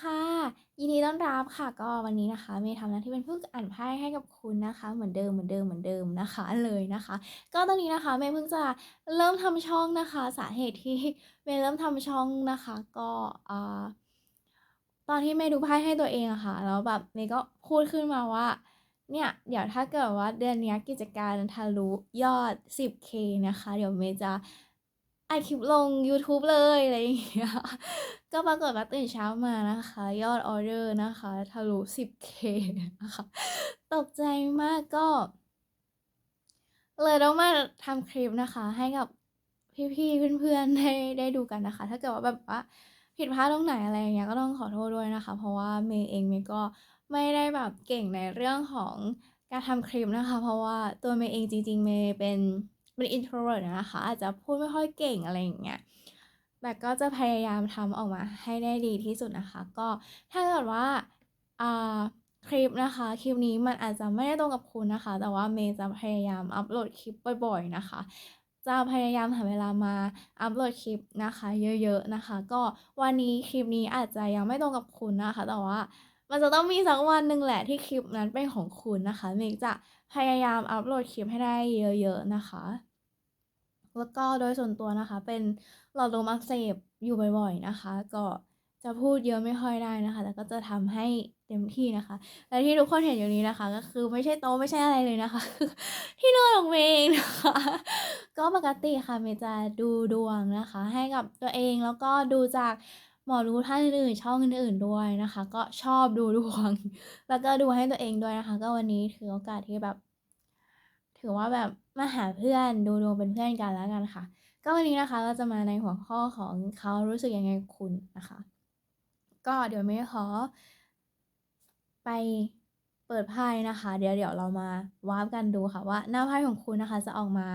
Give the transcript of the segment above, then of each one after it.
ค่ะ ยินดีต้อนรับค่ะ ก็วันนี้นะคะเมย์ทำหน้าที่เป็นผู้อ่านไพ่ให้กับคุณนะคะ เหมือนเดิมเหมือนเดิมเหมือนเดิมนะคะเลยนะคะ ก็ตอนนี้นะคะเมย์เพิ่งจะเริ่มทำช่องนะคะ สาเหตุที่เมย์เริ่มทำช่องนะคะ ก็อ่าตอนที่เมย์ดูไพ่ให้ตัวเองอะค่ะแล้วแบบเมย์ก็พูดขึ้นมาว่าเนี่ยเดี๋ยวถ้าเกิดว่าเดือนนี้กิจการทะลุยอด 10K นะคะ เดี๋ยวเมย์จะ อัดคลิปลงยูทูบเลยอะไรอย่างเงี้ย ก็ปรากฏว่าตื่นเช้ามานะคะ ยอดออเดอร์นะคะทะลุ 10K นะคะ ตกใจมากก็ เลยต้องมาทำคลิปนะคะ ให้กับพี่ๆเพื่อนๆได้ได้ดูกันนะคะ ถ้าเกิดว่าแบบว่าผิดพลาดตรงไหนอะไรอย่างเงี้ยก็ต้องขอโทษด้วยนะคะ เพราะว่าเมย์เองเมย์ก็ไม่ได้แบบเก่งในเรื่องของการทำคลิปนะคะ เพราะว่าตัวเมย์เองจริงๆเมย์เป็น เป็น introvert นะคะ อาจจะพูดไม่ค่อยเก่งอะไรอย่างเงี้ยแต่ก็จะพยายามทำออกมาให้ได้ดีที่สุดนะคะ ก็ถ้าเกิดว่าอ่าคลิปนะคะ คลิปนี้มันอาจจะไม่ได้ตรงกับคุณนะคะ แต่ว่าเมย์จะพยายามอัปโหลดคลิปบ่อยๆนะคะ จะพยายามหาเวลามาอัปโหลดคลิปนะคะ เยอะๆนะคะ ก็วันนี้คลิปนี้อาจจะยังไม่ตรงกับคุณนะคะ แต่ว่า มันจะต้องมีสักวันหนึ่งแหละที่คลิปนั้นเป็นของคุณนะคะเมย์จะพยายามอัปโหลดคลิปให้ได้เยอะๆนะคะแล้วก็โดยส่วนตัวนะคะ เป็นหลอดลมอักเสบอยู่บ่อยๆนะคะ ก็จะพูดเยอะไม่ค่อยได้นะคะ แต่ก็จะทำให้เต็มที่นะคะ และที่ทุกคนเห็นอยู่นี้นะคะ ก็คือไม่ใช่โต๊ะไม่ใช่อะไรเลยนะคะคือที่นอนของเมย์เองนะคะ ก็ปกติค่ะเมย์จะดูดวงนะคะ ให้กับตัวเองแล้วก็ดูจาก หมอดูท่านอื่นๆช่องอื่นๆด้วยนะคะ ก็ชอบดูดวง แล้วก็ดูให้ตัวเองด้วยนะคะ ก็วันนี้ถือโอกาสที่แบบ ถือว่าแบบมาหาเพื่อนดูดวงเป็นเพื่อนกันแล้วกันค่ะ ก็วันนี้นะคะเราจะมาในหัวข้อของเขารู้สึกยังไงคุณนะคะ ก็เดี๋ยวเมย์ขอ ไปเปิดไพ่นะคะ เดี๋ยวเดี๋ยวเรามาวาร์ปกันดูค่ะว่าหน้าไพ่ของคุณนะคะ จะออกมา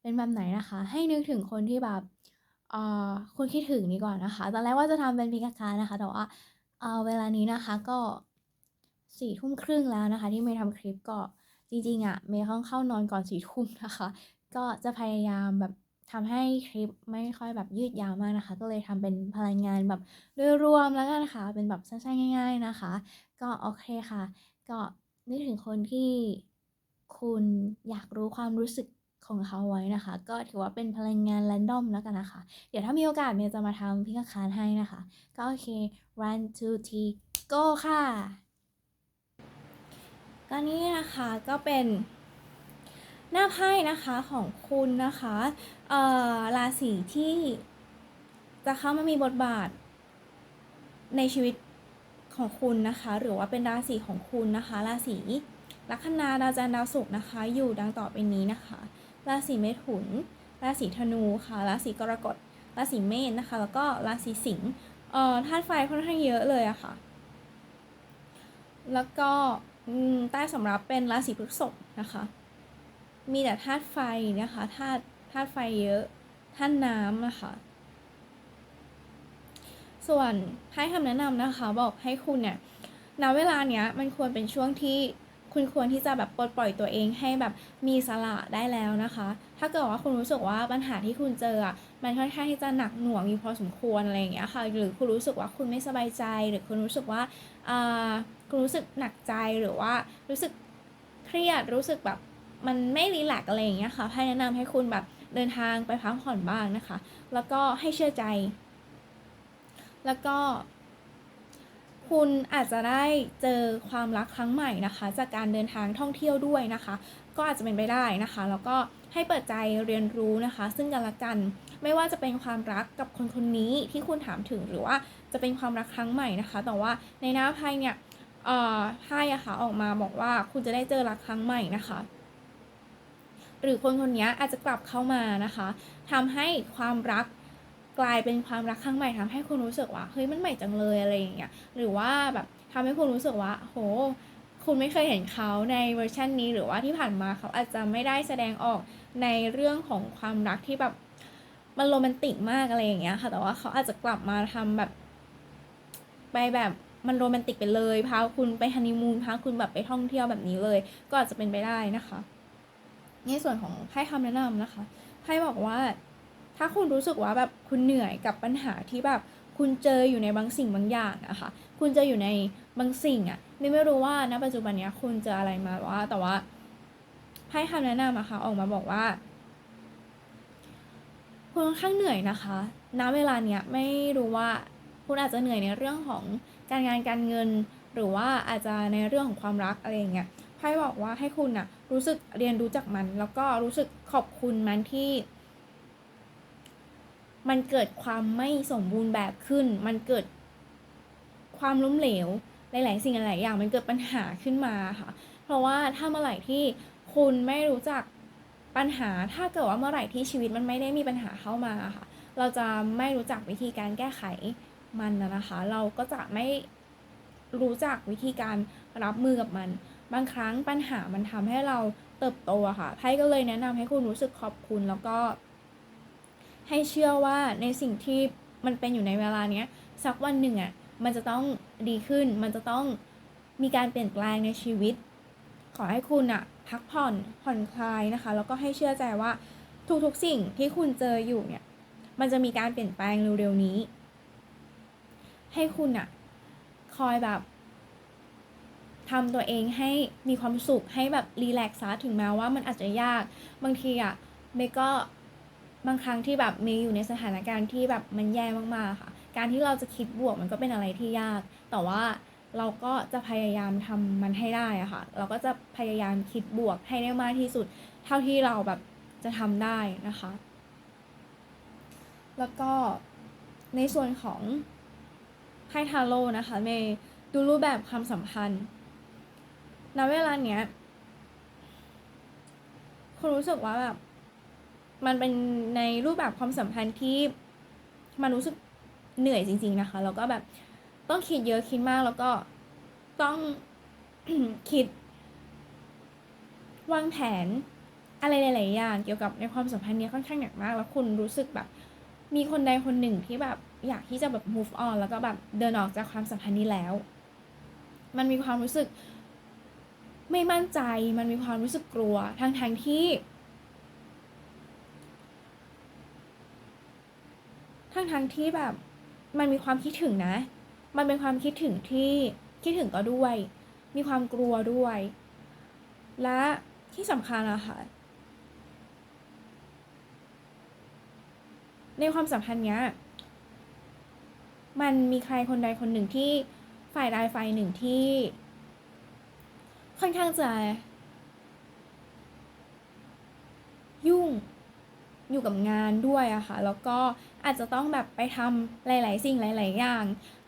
เป็นแบบไหนนะคะ ให้นึกถึงคนที่แบบ เอ่อคุณคิดถึงดีกว่านะคะ ตอนแรกว่าจะทำเป็น Pick a card นะคะ แต่ว่าเอ่อเวลานี้นะคะก็4ทุ่มครึ่งแล้วนะคะ ที่เมย์ทำคลิปก็จริงๆอะเมย์ต้องเข้านอนก่อน4ทุ่มนะคะ ก็จะพยายามแบบทำให้คลิปไม่ค่อยแบบยืดยาวมากนะคะ ก็เลยทำเป็นพลังงานแบบโดยรวมแล้วกันค่ะ เป็นแบบสั้นๆง่าย ๆนะคะ ก็โอเคค่ะ ก็นึกถึงคนที่คุณอยากรู้ความรู้สึก ของเขาไว้นะคะ ก็ถือว่าเป็นพลังงาน random แล้วกันนะคะ เดี๋ยวถ้ามีโอกาสเมย์จะมาทำ Pick a card ให้นะคะ ก็โอเค one two three go ค่ะก็นี่นะคะก็เป็นหน้าไพ่นะคะของคุณนะคะเอ่อราศีที่จะเข้ามามีบทบาทในชีวิตของคุณนะคะ หรือว่าเป็นราศีของคุณนะคะ ราศีลัคนาดาวจันทร์ดาวศุกร์นะคะ อยู่ดังต่อไปนี้นะคะ ราศีเมถุน ราศีธนูค่ะ ราศีกรกฎ ราศีเมษนะคะ แล้วก็ราศีสิงห์เอ่อธาตุไฟค่อนข้างเยอะเลยอะค่ะ แล้วก็ใต้สำรับเป็นราศีพฤษภนะคะ มีแต่ธาตุไฟนะคะธาตุธาตุไฟเยอะธาตุน้ำนะคะ ส่วนไพ่คำแนะนำนะคะ บอกให้คุณเนี่ยณเวลาเนี้ยมันควรเป็นช่วงที่ คุณควรที่จะแบบปลดปล่อยตัวเองให้แบบมีสระได้แล้วนะคะ ถ้าเกิดว่าคุณรู้สึกว่าปัญหาที่คุณเจออะมันค่อนข้างที่จะหนักหน่วงอยู่พอสมควรอะไรอย่างเงี้ยค่ะ หรือคุณรู้สึกว่าคุณไม่สบายใจ หรือคุณรู้สึกว่าอ่าคุณรู้สึกหนักใจหรือว่ารู้สึกเครียดรู้สึกแบบมันไม่รีแลกอะไรอย่างเงี้ยค่ะไพ่แนะนำให้คุณแบบเดินทางไปพักผ่อนบ้างนะคะ แล้วก็ให้เชื่อใจ แล้วก็ คุณอาจจะได้เจอความรักครั้งใหม่นะคะ จากการเดินทางท่องเที่ยวด้วยนะคะ ก็อาจจะเป็นไปได้นะคะ แล้วก็ให้เปิดใจเรียนรู้นะคะ ซึ่งกันและกันไม่ว่าจะเป็นความรักกับคนคนนี้ที่คุณถามถึงหรือว่าจะเป็นความรักครั้งใหม่นะคะ แต่ว่าในหน้าไพ่เนี่ยเอ่อไพ่อะค่ะออกมาบอกว่าคุณจะได้เจอรักครั้งใหม่นะคะ หรือคนคนนี้อาจจะกลับเข้ามานะคะทำให้ความรัก กลายเป็นความรักครั้งใหม่ทำให้คุณรู้สึกว่าเฮ้ยมันใหม่จังเลยอะไรอย่างเงี้ยหรือว่าแบบทำให้คุณรู้สึกว่าโอ้โฮคุณไม่เคยเห็นเขาในเวอร์ชันนี้หรือว่าที่ผ่านมาเขาอาจจะไม่ได้แสดงออกในเรื่องของความรักที่แบบมันโรแมนติกมากอะไรอย่างเงี้ยค่ะแต่ว่าเขาอาจจะกลับมาทำแบบ ไปแบบมันโรแมนติกไปเลยพาคุณไปฮันนีมูนพาคุณแบบไปท่องเที่ยวแบบนี้เลย ก็อาจจะเป็นไปได้นะคะ ในส่วนของไพ่คำแนะนำนะคะไพ่บอกว่า ถ้าคุณรู้สึกว่าแบบคุณเหนื่อยกับปัญหาที่แบบคุณเจออยู่ในบางสิ่งบางอย่างอะค่ะคุณจออยู่ในบางสิ่งอะไม่ไม่รู้ว่าณปัจจุบันนี้คุณเจออะไรมาว่า แต่ว่าให้คำแนะนำอะค่ะออกมาบอกว่าคุณค่อนข้างเหนื่อยนะคะณเวลาเนี้ยไม่รู้ว่าคุณอาจจะเหนื่อยในเรื่องของการงานการเงิน หรือว่าอาจจะในเรื่องของความรักอะไรอย่างเงี้ยไพ่บอกว่าให้คุณอะรู้สึกเรียนรู้จากมัน แล้วก็รู้สึกขอบคุณมันที่ มันเกิดความไม่สมบูรณ์แบบขึ้น มันเกิดความล้มเหลว หลาย ๆ สิ่งหลายๆอย่างมันเกิดปัญหาขึ้นมาค่ะ เพราะว่าถ้าเมื่อไหร่ที่คุณไม่รู้จักปัญหา ถ้าเกิดว่าเมื่อไหร่ที่ชีวิตมันไม่ได้มีปัญหาเข้ามาค่ะ เราจะไม่รู้จักวิธีการแก้ไขมันนะนะคะ เราก็จะไม่รู้จักวิธีการรับมือกับมัน บางครั้งปัญหามันทำให้เราเติบโตอะค่ะ ไพ่ก็เลยแนะนำให้คุณรู้สึกขอบคุณแล้วก็ ให้เชื่อว่าในสิ่งที่มันเป็นอยู่ในเวลาเนี้ยสักวันหนึ่งอะ่ะมันจะต้องดีขึ้น มันจะต้องมีการเปลี่ยนแปลงในชีวิต ขอให้คุณอะ่ะพักผ่อนผ่อนคลายนะคะ แล้วก็ให้เชื่อใจว่าทุกๆสิ่งที่คุณเจออยู่เนี่ยมันจะมีการเปลี่ยนแปลงเร็วๆนี้ ให้คุณอะ่ะคอยแบบทำตัวเองให้มีความสุขให้แบบรีแลกซ์ซะถึงแม้ว่ามันอาจจะยาก บางทีอะ่ะเมก็ บางครั้งที่แบบมีอยู่ในสถานการณ์ที่แบบมันแย่มากๆค่ะ การที่เราจะคิดบวกมันก็เป็นอะไรที่ยาก แต่ว่าเราก็จะพยายามทำมันให้ได้อะค่ะ เราก็จะพยายามคิดบวกให้ได้มากที่สุด เท่าที่เราแบบจะทำได้นะคะ แล้วก็ในส่วนของไพ่ทาโร่นะคะเมย์ดูรูปแบบความสัมพันธ์ณเวลาเนี้ยคุณรู้สึกว่าแบบ มันเป็นในรูปแบบความสัมพันธ์ที่มันรู้สึกเหนื่อยจริง ๆ นะคะ แล้วก็แบบต้องคิดเยอะคิดมากแล้วก็ต้องคิด วางแผนอะไรหลายๆอย่างเกี่ยวกับในความสัมพันธ์เนี้ยค่อนข้างหนักมาก แล้วคุณรู้สึกแบบ มีคนใดคนหนึ่งที่แบบอยากที่จะแบบ move on แล้วก็แบบเดินออกจากความสัมพันธ์นี้แล้ว มันมีความรู้สึกไม่มั่นใจ มันมีความรู้สึกกลัวทั้งๆที่ ทั้งทั้งที่แบบมันมีความคิดถึงนะ มันเป็นความคิดถึงที่คิดถึงก็ด้วย มีความกลัวด้วย และที่สำคัญอะค่ะ ในความสัมพันธ์เนี้ย มันมีใครคนใดคนหนึ่งที่ฝ่ายใดฝ่ายหนึ่งที่ ค่อนข้างจะยุ่ง อยู่กับงานด้วยอะค่ะ แล้วก็อาจจะต้องแบบไปทำหลาย ๆ สิ่งหลาย ๆ อย่าง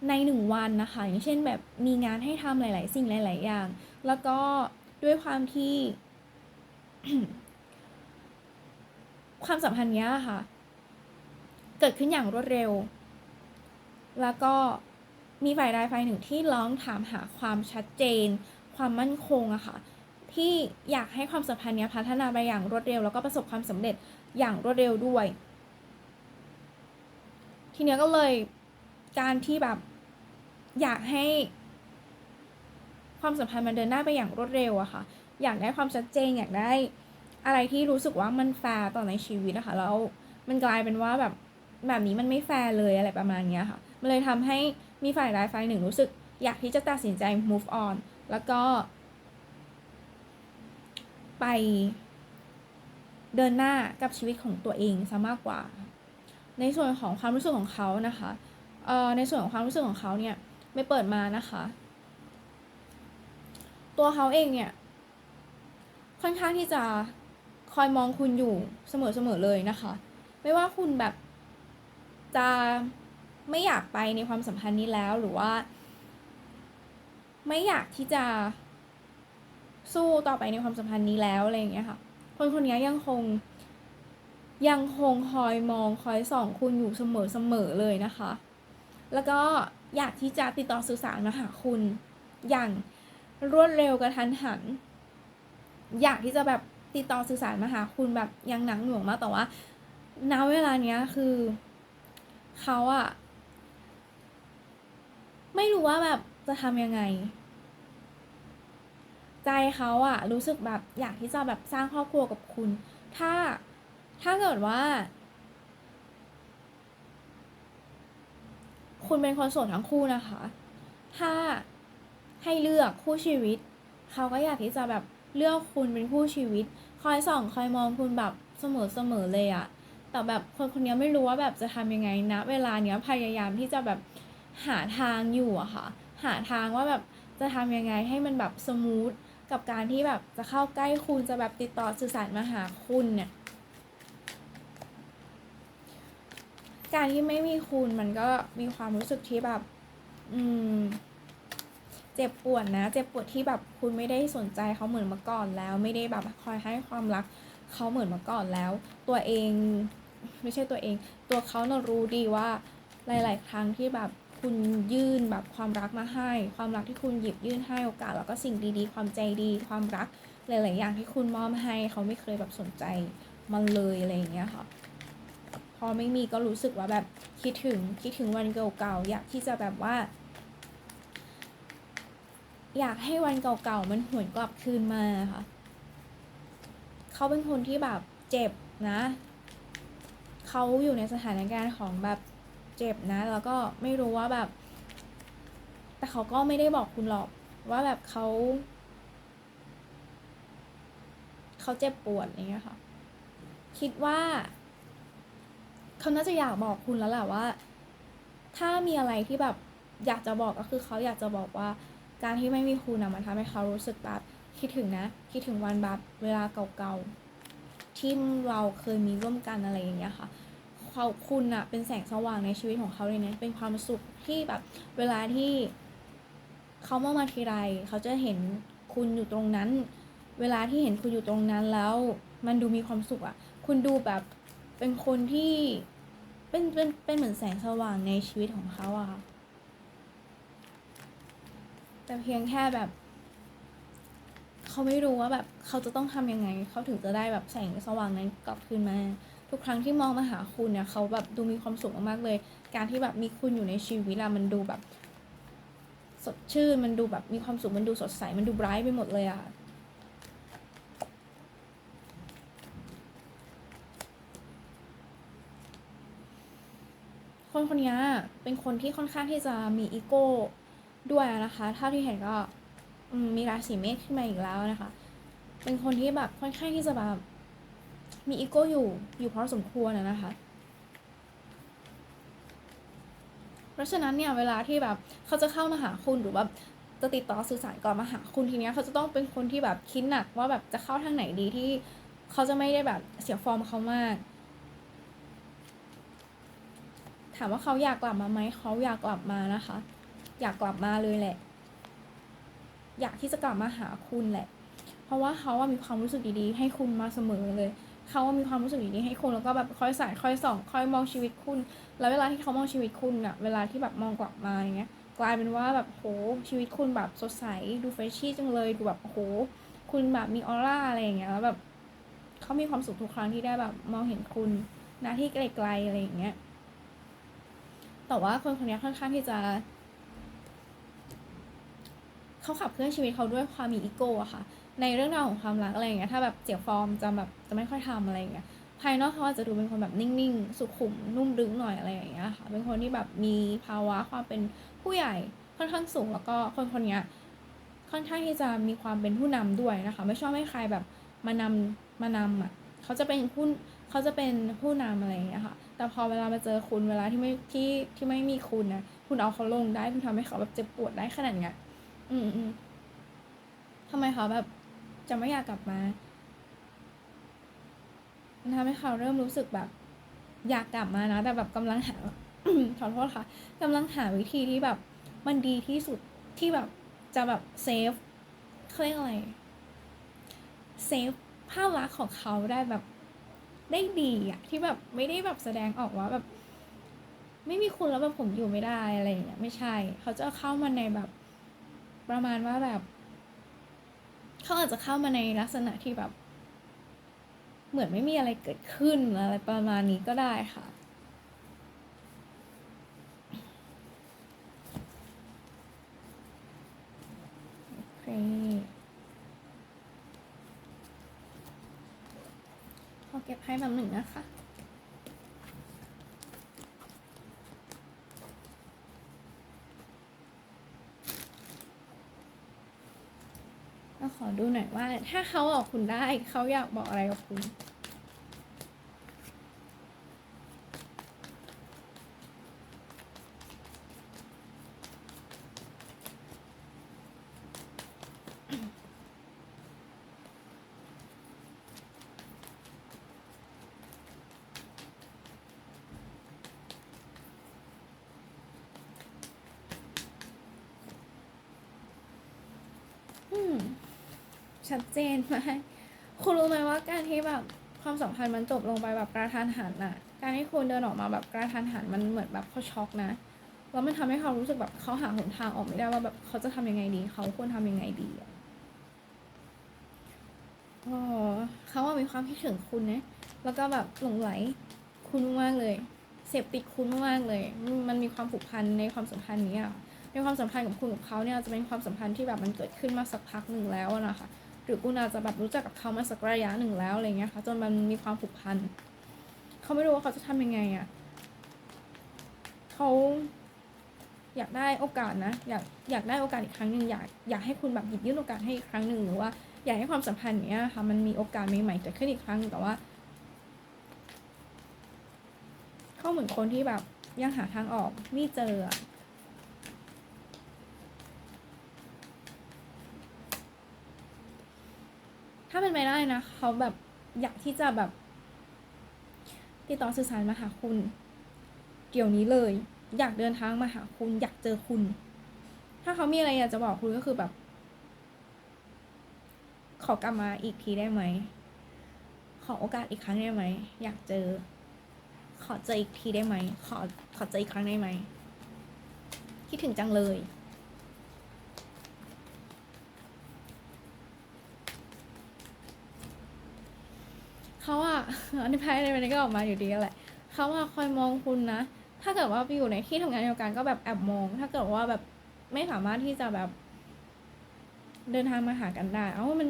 ในหนึ่งวันนะคะ อย่างเช่นแบบมีงานให้ทำหลาย ๆ สิ่งหลาย ๆ อย่าง แล้วก็ด้วยความที่ ความสัมพันธ์เนี้ยค่ะ เกิดขึ้นอย่างรวดเร็ว แล้วก็มีฝ่ายใดฝ่ายหนึ่งที่ร้องถามหาความชัดเจน ความมั่นคงอะค่ะที่อยากให้ความสัมพันธ์เนี้ยพัฒนาไปอย่างรวดเร็วแล้วก็ประสบความสำเร็จ อย่างรวดเร็วด้วย ทีเนี้ยก็เลยการที่แบบอยากให้ ความสัมพันธ์มันเดินหน้าไปอย่างรวดเร็วอะค่ะ อยากได้ความชัดเจนอยากได้ อะไรที่รู้สึกว่ามันแฟร์ต่อในชีวิตนะคะแล้วมันกลายเป็นว่าแบบแบบนี้มันไม่แฟร์เลยอะไรประมาณเนี้ยค่ะ มันเลยทำให้มีฝ่ายใดฝ่ายหนึ่งรู้สึก อยากที่จะตัดสินใจ move on แล้วก็ ไป เดินหน้ากับชีวิตของตัวเองซะมากกว่า ในส่วนของความรู้สึกของเขานะคะเอ่อในส่วนของความรู้สึกของเขาเนี่ยไม่เปิดมานะคะ ตัวเขาเองเนี่ย ค่อนข้างที่จะคอยมองคุณอยู่เสมอๆเลยนะคะ ไม่ว่าคุณแบบจะไม่อยากไปในความสัมพันธ์นี้แล้วหรือว่า ไม่อยากที่จะสู้ต่อไปในความสัมพันธ์นี้แล้วอะไรอย่างเงี้ยค่ะ คนคนนี้ยังคง ยังคงคอยมองคอยส่องคุณอยู่เสมอๆเลยนะคะ แล้วก็อยากที่จะติดต่อสื่อสารมาหาคุณ อย่างรวดเร็วกระทันหัน อยากที่จะแบบติดต่อสื่อสารมาหาคุณแบบยังหนังหน่วงมากแต่ว่าณเวลาเนี้ยคือเขาอะไม่รู้ว่าแบบจะทำยังไง ใจเขาอะรู้สึกแบบอยากที่จะแบบสร้างครอบครัวกับคุณ ถ้าถ้าเกิดว่า คุณเป็นคนโสดทั้งคู่นะคะ ถ้าให้เลือกคู่ชีวิต เขาก็อยากที่จะแบบเลือกคุณเป็นคู่ชีวิต คอยส่องคอยมองคุณแบบเสมอเสมอเลยอะแต่แบบคนคนนี้ไม่รู้ว่าแบบจะทำยังไงนะ เวลาเนี้ยพยายามที่จะแบบหาทางอยู่อะค่ะ หาทางว่าแบบจะทำยังไงให้มันแบบสมูท กับการที่แบบจะเข้าใกล้คุณจะแบบติดต่อสื่อสารมาหาคุณเนี่ย การที่ไม่มีคุณมันก็มีความรู้สึกที่แบบ อืม เจ็บปวดนะ เจ็บปวดที่แบบคุณไม่ได้สนใจเขาเหมือนเมื่อก่อนแล้ว ไม่ได้แบบคอยให้ความรักเขาเหมือนเมื่อก่อนแล้ว ตัวเองไม่ใช่ตัวเอง ตัวเขาเนะรู้ดีว่าหลาย ๆ ครั้งที่แบบ คุณยื่นแบบความรักมาให้ ความรักที่คุณหยิบยื่นให้โอกาส แล้วก็สิ่งดีๆ ความใจดี ความรักหลายๆอย่างที่คุณมอบให้เขาไม่เคยแบบสนใจมันเลยอะไรอย่างเงี้ยค่ะพอไม่มีก็รู้สึกว่าแบบคิดถึงคิดถึงวันเก่าๆอยากที่จะแบบว่า อยากให้วันเก่าๆมันหวนกลับคืนมาค่ะเขาเป็นคนที่แบบเจ็บนะเขาอยู่ในสถานการณ์ของแบบ เจ็บนะ แล้วก็ไม่รู้ว่าแบบ แต่เขาก็ไม่ได้บอกคุณหรอกว่าแบบเขาเขาเจ็บปวดอย่างเงี้ยค่ะ คิดว่าเขาน่าจะอยากบอกคุณแล้วแหละว่า ถ้ามีอะไรที่แบบอยากจะบอกก็คือเขาอยากจะบอกว่า การที่ไม่มีคุณนะมันทำให้เขารู้สึกแบบคิดถึงนะ คิดถึงวันแบบเวลาเก่าๆที่เราเคยมีร่วมกันอะไรอย่างเงี้ยค่ะ เขาคุณอะเป็นแสงสว่างในชีวิตของเขาเลยนะเป็นความสุขที่แบบเวลาที่เขามองมาทีไรเขาจะเห็นคุณอยู่ตรงนั้น เวลาที่เห็นคุณอยู่ตรงนั้นแล้วมันดูมีความสุขอะคุณดูแบบเป็นคนที่เป็นเป็นเป็นเหมือนแสงสว่างในชีวิตของเขาอะค่ะแต่เพียงแค่แบบเขาไม่รู้ว่าแบบเขาจะต้องทำยังไง เขาถึงจะได้แบบแสงสว่างนั้นกลับคืนมา ทุกครั้งที่มองมาหาคุณเนี่ยเขาแบบดูมีความสุขมากๆเลย การที่แบบมีคุณอยู่ในชีวิตอะมันดูแบบ สดชื่นมันดูแบบมีความสุขมันดูสดใสมันดูไบรท์ไปหมดเลยอะคนคนนี้เป็นคนที่ค่อนข้างที่จะมีอีโก้ด้วยนะคะเท่าที่เห็นก็มมีราศีเมษขึ้นมาอีกแล้วนะคะ เป็นคนที่แบบค่อนข้างที่จะแบบ มีอีโก้อยู่อยู่พอสมควรนะคะ เพราะฉะนั้นเนี่ยเวลาที่แบบเขาจะเข้ามาหาคุณหรือว่าจะติดต่อสื่อสารก่อนมาหาคุณทีเนี้ยเขาจะต้องเป็นคนที่แบบคิดหนักว่าแบบจะเข้าทางไหนดีที่เขาจะไม่ได้แบบเสียฟอร์มเขามาก ถามว่าเขาอยากกลับมาไหมเขาอยากกลับมานะคะ อยากกลับมาเลยแหละ อยากที่จะกลับมาหาคุณแหละ เพราะว่าเขาว่ามีความรู้สึกดีๆ ให้คุณมาเสมอเลย เขาว่ามีความรู้สึกดีๆให้คุณแล้วก็แบบค่อยสายคอยส่องค่อยมองชีวิตคุณ แล้วเวลาที่เขามองชีวิตคุณอะเวลาที่แบบมองกลับมาอย่างเงี้ยกลายเป็นว่าแบบโหชีวิตคุณแบบสดใสดูเฟรชชี่จังเลยดูแบบโหคุณแบบมีออร่าอะไรอย่างเงี้ยแล้วแบบเขามีความสุขทุกครั้งที่ได้แบบมองเห็นคุณหน้าที่ไกลๆอะไรอย่างเงี้ยแต่ว่าคนคนนี้ค่อนข้างที่จะเขาขับเคลื่อนชีวิตเขาด้วยความมีอีโก้อะค่ะ ในเรื่องราวของความรักอะไรอย่างเงี้ยถ้าแบบเสียฟอร์มจะแบบจะไม่ค่อยทำอะไรอย่างเงี้ยภายนอกเขาอาจจะดูเป็นคนแบบนิ่งๆ สุขุมนุ่มดึงหน่อยอะไรอย่างเงี้ยค่ะเป็นคนที่แบบมีภาวะความเป็นผู้ใหญ่ค่อนข้างสูงแล้วก็คนคนนี้ค่อนข้างที่จะมีความเป็นผู้นำด้วยนะคะ ไม่ชอบให้ใครแบบมานำมานำอะเขาจะเป็นผู้เขาจะเป็นผู้นำอะไรอย่างเงี้ยค่ะ แต่พอเวลามาเจอคุณเวลาที่ไม่ที่ที่ไม่มีคุณนะคุณเอาเขาลงได้คุณทำให้เขาแบบเจ็บปวดได้ขนาดเนี้ยอืมอืมทำไมเขาแบบ จะไม่อยากกลับมา มันทำให้เขาเริ่มรู้สึกแบบ อยากกลับมานะ แต่แบบกำลังหาขอโทษค่ะกำลังหาวิธีที่แบบ มันดีที่สุดที่แบบจะแบบเซฟเขาเรียกอะไรเซฟภาพลักษณ์ของเขาได้แบบได้ดีอะที่แบบไม่ได้แบบแสดงออกว่าแบบ ไม่มีคุณแล้วแบบผมอยู่ไม่ได้อะไรอย่างเงี้ยไม่ใช่ เขาจะเข้ามาในแบบประมาณว่าแบบ เขาอาจจะเข้ามาในลักษณะที่แบบ เหมือนไม่มีอะไรเกิดขึ้นอะไรประมาณนี้ก็ได้ค่ะ โอเคขอเก็บให้แบบหนึ่งนะคะ เราขอ ดูหน่อยว่า ถ้าเขาบอกคุณได้ เขาอยากบอกอะไรกับคุณ อืม ชัดเจนมากคุณรู้ไหมว่าการที่แบบความสัมพันธ์มันจบลงไปแบบกระทันหันอะการที่คุณเดินออกมาแบบกระทันหันมันเหมือนแบบเขาช็อกนะแล้วมันทำให้เขารู้สึกแบบเขาหาหนทางออกไม่ได้ว่าแบบเขาจะทำยังไงดี เขาควรทำยังไงดีอะอ๋อเขาว่ามีความคิดถึงคุณนะ แล้วก็แบบหลงไหลคุณมากเลย เสพติดคุณมากเลย มันมีความผูกพันในความสัมพันธ์นี้อะในความสัมพันธ์ของคุณกับเขาเนี่ยจะเป็นความสัมพันธ์ที่แบบมันเกิดขึ้นมาสักพักหนึ่งแล้วนะคะ หรือคุณอาจจะแบบรู้จักกับเขามาสักระยะหนึ่งแล้วอะไรเงี้ยค่ะจนมันมีความผูกพันเขาไม่รู้ว่าเขาจะทำยังไงอะเขาอยากได้โอกาสนะอยากอยากได้โอกาสอีกครั้งหนึ่งอยากอยากให้คุณแบบหยิบยื่นโอกาสให้อีกครั้งหนึ่งหรือว่าอยากให้ความสัมพันธ์เนี้ยค่ะมันมีโอกาสใหม่ๆเกิดขึ้นอีกครั้งแต่ว่าเขาเหมือนคนที่แบบยังหาทางออกไม่เจออะ ถ้า เป็นไปได้นะเขาแบบอยากที่จะแบบ ติดต่อสื่อสารมาหาคุณเกี่ยวนี้เลย อยากเดินทางมาหาคุณ อยากเจอคุณ ถ้าเขามีอะไรอยากจะบอกคุณก็คือแบบ ขอกลับมาอีกทีได้ไหม ขอโอกาสอีกครั้งได้ไหม อยากเจอ ขอเจออีกทีได้ไหม ขอขอเจออีกครั้งได้ไหมคิดถึงจังเลย เขาอะอันภายในวันนี้ก็ออกมาอยู่ดีแหละเขาอะคอยมองคุณนะ ถ้าเกิดว่าไปอยู่ในที่ทำงานเดียวกันก็แบบแอบมอง ถ้าเกิดว่าแบบไม่สามารถที่จะแบบ เดินทางมาหากันได้ เอ้ามัน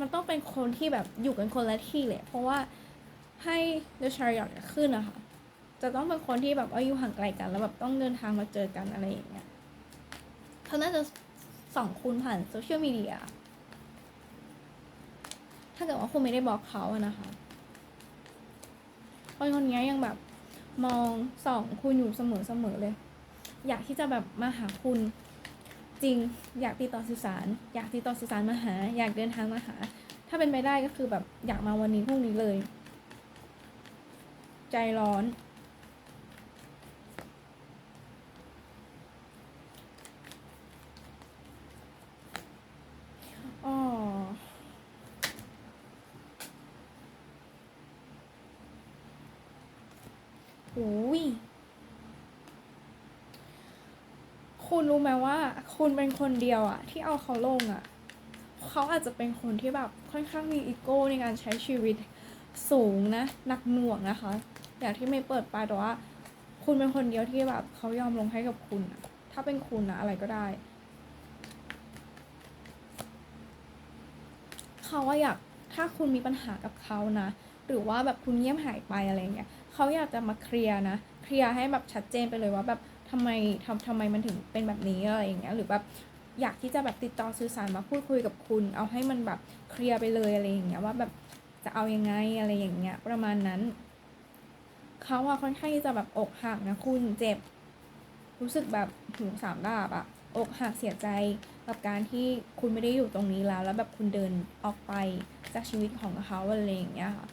มันต้องเป็นคนที่แบบอยู่กันคนละที่แหละเพราะว่าให้เดชาริอตขึ้นนะคะจะต้องเป็นคนที่แบบว่ายู่ห่างไกลกัน แล้วแบบต้องเดินทางมาเจอกันอะไรอย่างเงี้ยเขาน่าจะส่องคุณผ่านโซเชียลมีเดีย ถ้าเกิดว่าคุณไม่ได้บอกเขาอะนะคะคนคนนี้ยังแบบมองส่องคุณอยู่เสมอเสมอเลย อยากที่จะแบบมาหาคุณจริง อยากติดต่อสื่อสาร อยากติดต่อสื่อสารมาหา อยากเดินทางมาหา ถ้าเป็นไปได้ก็คือแบบอยากมาวันนี้พรุ่งนี้เลย ใจร้อน อ๋อ โอ้ย คุณรู้ไหมว่า คุณเป็นคนเดียวอะที่เอาเขาลงอะเขาอาจจะเป็นคนที่แบบค่อนข้างมีอีโก้ในการใช้ชีวิตสูงนะหนักหน่วงนะคะ อย่างที่ไม่เปิดไปแต่ว่า คุณเป็นคนเดียวที่แบบเขายอมลงให้กับคุณอะถ้าเป็นคุณนะอะไรก็ได้เขาว่าอยากถ้าคุณมีปัญหากับเขานะ หรือว่าแบบคุณเงียบหายไปอะไรเงี้ยเขาอยากจะมาเคลียร์นะ เคลียร์ให้แบบชัดเจนไปเลยว่าแบบ ทำไมทำทำไมมันถึงเป็นแบบนี้อะไรอย่างเงี้ยหรือแบบอยากที่จะแบบติดต่อสื่อสารมาพูดคุยกับคุณ เอาให้มันแบบเคลียร์ไปเลยอะไรอย่างเงี้ยว่าแบบจะเอายังไงอะไรอย่างเงี้ยประมาณนั้นเขาอะค่อนข้างที่จะแบบอกหักนะคุณเจ็บ รู้สึกแบบหูสามดาบอะอกหักเสียใจกับการที่คุณไม่ได้อยู่ตรงนี้แล้ว แล้วแบบคุณเดินออกไปจากชีวิตของเขาอะไรอย่างเงี้ยค่ะ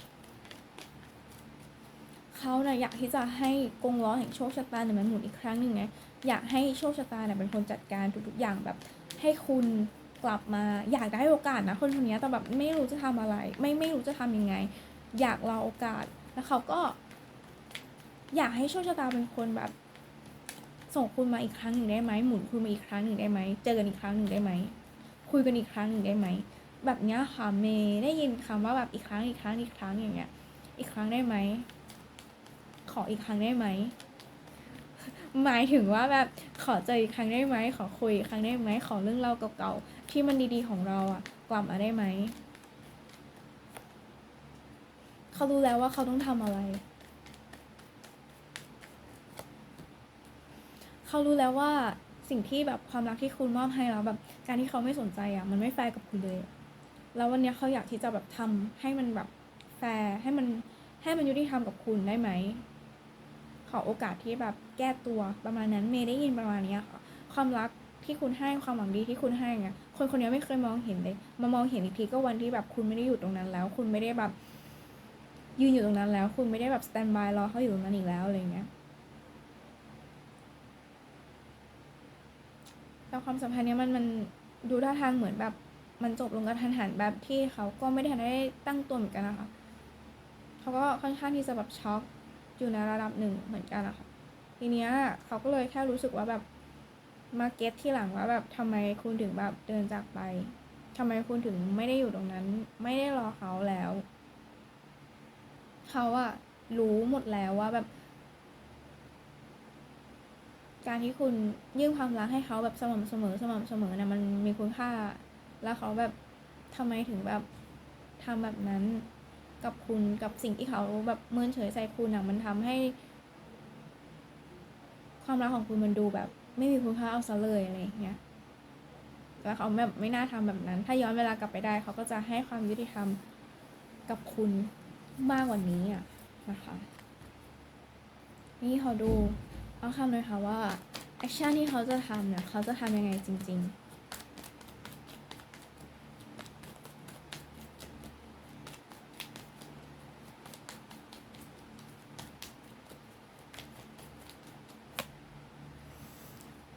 เขาเนะ่ยอยากที่จะให้กงล้อแห่งโชคชะตาเนี่ยมันหมุนอีกครั้งหนึ่งนะอยากให้โชคชะตาเนี่ยเป็นคนจัดการทุกๆอย่างแบบให้คุณกลับมาอยากได้โอกาสนะคนคนนี้แต่แบบไม่รู้จะทำอะไร ไม่ไม่รู้จะทำยังไง อยากรอโอกาสแล้วเขาก็ อยากให้โชคชะตาเป็นคนแบบ ส่งคุณมาอีกครั้งหนึ่งได้ไหมหมุนคุณมาอีกครั้งหนึ่งได้ไหมเจอกันอีกครั้งหนึ่งได้ไหมคุยกันอีกครั้งหนึ่งได้ไหมแบบเนี้ยค่ะเมย์ได้ยินคำว่าแบบอีกครั้งอีกครั้งอีกครั้งอย่างเงี้ย อีกครั้งได้ไหม ขออีกครั้งได้ไหมหมายถึงว่าแบบขอเจออีกครั้งได้ไหมขอคุยอีกครั้งได้ไหมขอเรื่องเล่าเก่าๆที่มันดีๆของเราอะกลับมาได้ไหมเขารู้แล้วว่าเขาต้องทำอะไรเขารู้แล้วว่าสิ่งที่แบบความรักที่คุณมอบให้แล้วแบบการที่เขาไม่สนใจอะมันไม่แฟร์กับคุณเลย แล้ววันนี้เขาอยากที่จะแบบทำให้มันแบบแฟร์ให้มันให้มันยุติธรรมกับคุณได้ไหม ขอโอกาสที่แบบแก้ตัวประมาณนั้นเมย์ได้ยินประมาณเนี้ยค่ะความรักที่คุณให้ความหวังดีที่คุณให้ไงคนคนนี้ไม่เคยมองเห็นเลย มามองเห็นอีกทีก็วันที่แบบคุณไม่ได้อยู่ตรงนั้นแล้ว คุณไม่ได้แบบยืนอยู่ตรงนั้นแล้ว คุณไม่ได้แบบสแตนบายรอเขาอยู่ตรงนั้นอีกแล้วอะไรเงี้ยแต่ความสัมพันธ์เนี้ยมันมันดูท่าทางเหมือนแบบมันจบลงกระทันหันแบบที่เขาก็ไม่ได้ทันได้ตั้งตัวเหมือนกันนะคะ เขาก็ค่อนข้างที่จะแบบช็อก อยู่ในระดับหนึ่งเหมือนกันนะคะทีเนี้ยเขาก็เลยแค่รู้สึกว่าแบบมาเก็ตที่หลังว่าแบบทำไมคุณถึงแบบเดินจากไปทำไมคุณถึงไม่ได้อยู่ตรงนั้น ไม่ได้รอเขาแล้ว เขาอะรู้หมดแล้วว่าแบบ การที่คุณยื่นความรักให้เขาแบบสม่ำเสมอสม่ำเสมอนะมันมีคุณค่า แล้วเขาแบบทำไมถึงแบบทำแบบนั้น กับคุณกับสิ่งที่เขาแบบเมินเฉยใส่คุณอะมันทำให้ ความรักของคุณมันดูแบบ ไม่มีคุณค่าเอาซะเลยอะไรอย่างเงี้ยแล้วเขาแบบไม่น่าทำแบบนั้น ถ้าย้อนเวลากลับไปได้ เขาก็จะให้ความยุติธรรมกับคุณมากกว่านี้อะนะคะ นี่เขาดูเอาคำเลยค่ะว่าแอคชั่นที่เขาจะทำเนี่ยเขาจะทำยังไงจริง ๆ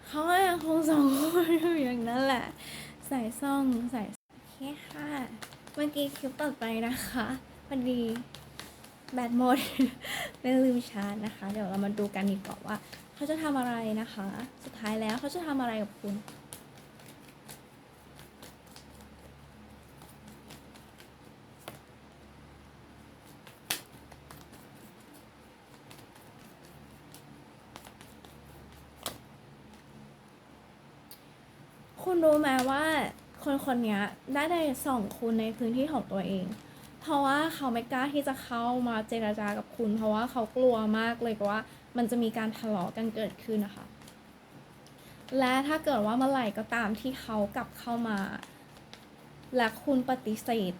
เขาก็ยังคงส อยู่อย่างนั้นแหละใส่ซ่องใส่โอเคค่ะเมื่อกี้คลิปต่อไปนะคะพอดีแบตหมดไม่ลืมชาร์จนะคะ เดี๋ยวเรามาดูกันดีกว่าว่า เขาจะทำอะไรนะคะ สุดท้ายแล้วเขาจะทำอะไรกับคุณรู้ไหมว่า คนนี้ได้ได้ส่องคุณในพื้นที่ของตัวเอง เพราะว่าเขาไม่กล้าที่จะเข้ามาเจราจากับคุณ เพราะว่าเขากลัวมากเลยว่า มันจะมีการทะเลาะกันเกิดขึ้นนะคะ และถ้าเกิดว่าเมื่อไหร่ก็ตามที่เขากลับเข้ามา และคุณปฏิเสธ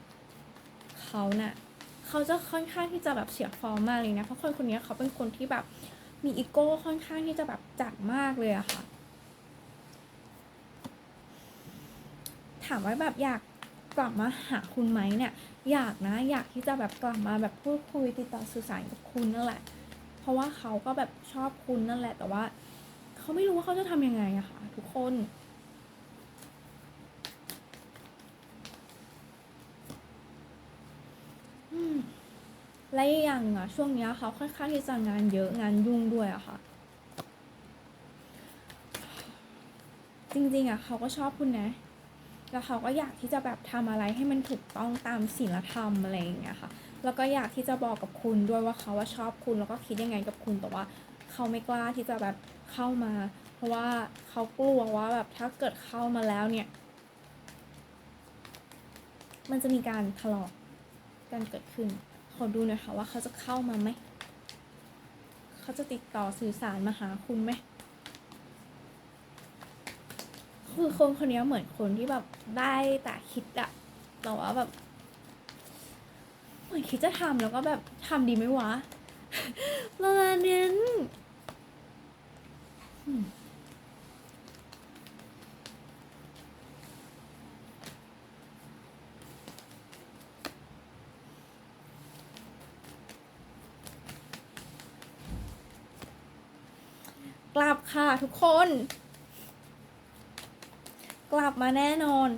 เขาเนะ่ะเขาจะค่อนข้างที่จะแบบเสียฟอร์มมากเลยนะเพราะคนคนนี้เขาเป็นคนที่แบบมีอีโก้ค่อนข้างที่จะแบบจัดมากเลยอะค่ะ ถามว่าแบบอยากกลับมาหาคุณไหมเนี่ยอยากนะอยากที่จะแบบกลับมาแบบพูดคุยติดต่อสื่อสารกับคุณนั่นแหละ เพราะว่าเขาก็แบบชอบคุณนั่นแหละ แต่ว่าเขาไม่รู้ว่าเขาจะทำยังไงอะค่ะ ทุกคนและอย่างอะช่วงนี้เขาค่อนข้างที่จะงานเยอะงานยุ่งด้วยอะค่ะ จริงๆอะเขาก็ชอบคุณนะ แล้วเขาก็อยากที่จะแบบทำอะไรให้มันถูกต้องตามศีลธรรมอะไรอย่างเงี้ยค่ะ แล้วก็อยากที่จะบอกกับคุณด้วยว่าเขาว่าชอบคุณแล้วก็คิดยังไงกับคุณแต่ว่าเขาไม่กล้าที่จะแบบเข้ามา เพราะว่าเขากลัวว่าแบบถ้าเกิดเข้ามาแล้วเนี่ย มันจะมีการทะเลาะกันเกิดขึ้น ขอดูหน่อยค่ะว่าเขาจะเข้ามาไหม เขาจะติดต่อสื่อสารมาหาคุณไหม คือคนคนนี้เหมือนคนที่แบบได้แต่คิดอะแต่ว่าแบบ เหมือนคิดจะทำแล้วก็แบบทำดีไหมวะประมาณนั้นกลับค่ะทุกคน กลับมาแน่นอน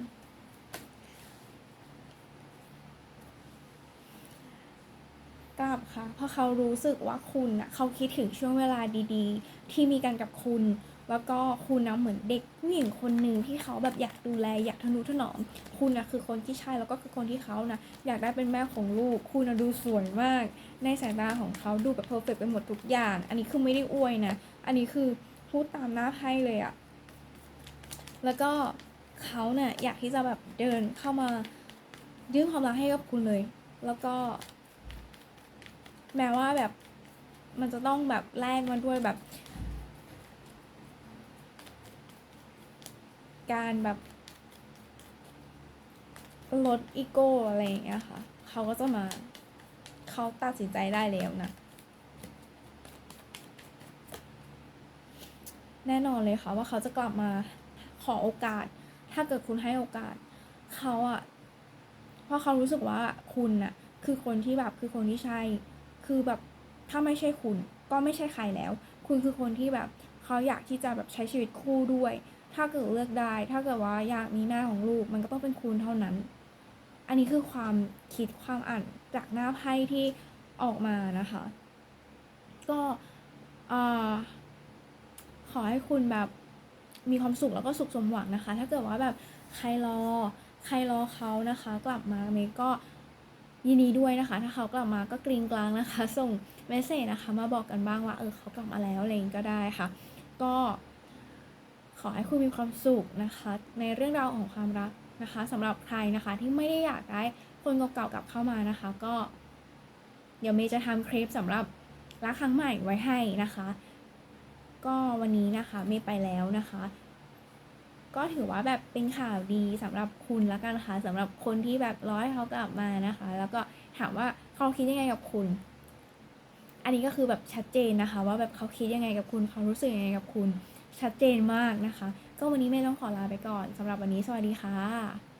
กลับค่ะ เพราะเขารู้สึกว่าคุณน่ะเขาคิดถึงช่วงเวลาดีๆ ที่มีกันกับคุณ แล้วก็คุณนะเหมือนเด็กผู้หญิงคนหนึ่งที่เขาแบบอยากดูแลอยากทนุถนอม คุณนะคือคนที่ใช่แล้วก็คือคนที่เขานะอยากได้เป็นแม่ของลูก คุณนะดูสวยมาก ในสายตาของเขาดูแบบเพอร์เฟกไปหมดทุกอย่าง อันนี้คือไม่ได้อวยนะ อันนี้คือพูดตามหน้าไพ่เลยอะ แล้วก็เขาเนี่ยอยากที่จะแบบเดินเข้ามายื่นความรักให้กับคุณเลย แล้วก็ แม้ว่าแบบมันจะต้องแบบแลกมาด้วยแบบ การแบบลดอีโก้อะไรอย่างเงี้ยค่ะ เขาก็จะมาเขาตัดสินใจได้แล้วนะ แน่นอนเลยค่ะว่าเขาจะกลับมา ขอโอกาส ถ้าเกิดคุณให้โอกาสเขาอะเพราะเขารู้สึกว่าคุณน่ะคือคนที่แบบคือคนที่ใช่ คือแบบถ้าไม่ใช่คุณ ก็ไม่ใช่ใครแล้ว คุณคือคนที่แบบเขาอยากที่จะแบบใช้ชีวิตคู่ด้วย ถ้าเกิดเลือกได้ ถ้าเกิดว่าอยากมีหน้าของลูก มันก็ต้องเป็นคุณเท่านั้น อันนี้คือความคิดความอ่านจากหน้าไพ่ที่ออกมานะคะ ก็ขอให้คุณแบบ มีความสุขแล้วก็สุขสมหวังนะคะ ถ้าเกิดว่าแบบใครรอ ใครรอเขานะคะ กลับมาเมย์ก็ยินดีด้วยนะคะ ถ้าเขากลับมาก็กริงกลางนะคะ ส่งเมสเซจนะคะ มาบอกกันบ้างว่าเออเขากลับมาแล้วอะไรก็ได้ค่ะ ก็ขอให้คุณมีความสุขนะคะ ในเรื่องราวของความรักนะคะสำหรับใครนะคะที่ไม่ได้อยากได้คนเก่าๆกลับเข้ามานะคะ ก็ เดี๋ยวเมย์จะทำคลิปสำหรับรักครั้งใหม่ไว้ให้นะคะ ก็วันนี้นะคะเมย์ไปแล้วนะคะ ก็ถือว่าแบบเป็นข่าวดีสำหรับคุณแล้วกันค่ะสำหรับคนที่แบบร้อยเขากลับมานะคะ แล้วก็ถามว่าเขาคิดยังไงกับคุณ อันนี้ก็คือแบบชัดเจนนะคะ ว่าแบบเขาคิดยังไงกับคุณเขารู้สึกยังไงกับคุณ ชัดเจนมากนะคะ ก็วันนี้เมย์ต้องขอลาไปก่อนสำหรับวันนี้สวัสดีค่ะ